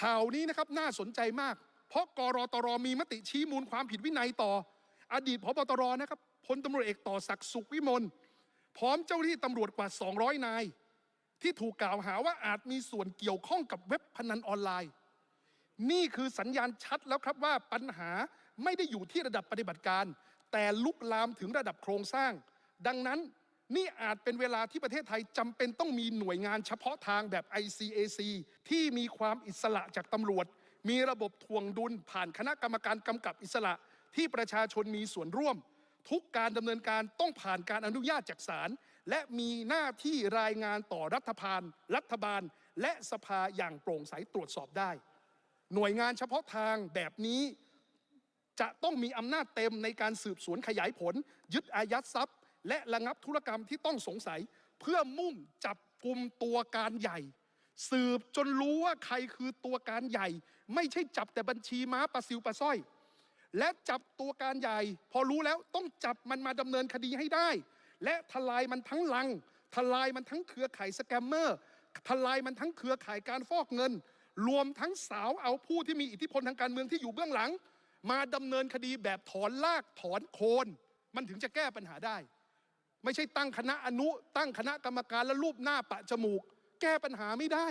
ข่าวนี้นะครับน่าสนใจมาก เพราะกรตรมีมติชี้มูลความผิดวินัยต่อ อดีตพบตรนะครับพลตำรวจเอกต่อศักดิ์สุขวิมลพร้อมเจ้าหน้าที่ตำรวจกว่า 200 นาย ที่ถูกกล่าวหาว่าอาจมีส่วนเกี่ยวข้องกับเว็บพนันออนไลน์ นี่คือสัญญาณชัดแล้วครับว่าปัญหาไม่ได้อยู่ที่ระดับปฏิบัติการ แต่ลุกลามถึงระดับโครงสร้าง ดังนั้น นี่อาจเป็นเวลาที่ประเทศไทยจำเป็นต้องมีหน่วยงานเฉพาะทางแบบ ICAC ที่มีความอิสระจากตำรวจ มีระบบทวงดุลผ่านคณะกรรมการกำกับอิสระที่ประชาชนมีส่วนร่วม ทุกการดำเนินการต้องผ่านการอนุญาตจากศาลและมีหน้าที่รายงานต่อรัฐบาลรัฐบาล และสภาอย่างโปร่งใสตรวจสอบได้ หน่วยงานเฉพาะทางแบบนี้จะต้องมีอำนาจเต็มในการสืบสวนขยายผล ยึดอายัดทรัพย์ และระงับธุรกรรมที่ต้องสงสัย เพื่อมุ่งจับกลุ่มตัวการใหญ่ สืบจนรู้ว่าใครคือตัวการใหญ่ ไม่ใช่จับแต่บัญชีม้าปลาซิวปลาสร้อย และจับตัวการใหญ่ พอรู้แล้วต้องจับมันมาดำเนินคดีให้ได้ และทลายมันทั้งลัง ทลายมันทั้งเครือข่ายสแกมเมอร์ทลายมันทั้งเครือข่ายการฟอกเงิน รวมทั้งสาวเอาผู้ที่มีอิทธิพลทางการเมืองที่อยู่เบื้องหลัง มาดำเนินคดีแบบถอนลากถอนโคน มันถึงจะแก้ปัญหาได้ ไม่ใช่ตั้งคณะอนุตั้งคณะกรรมการและรูปหน้าปะจมูก แก้ปัญหาไม่ได้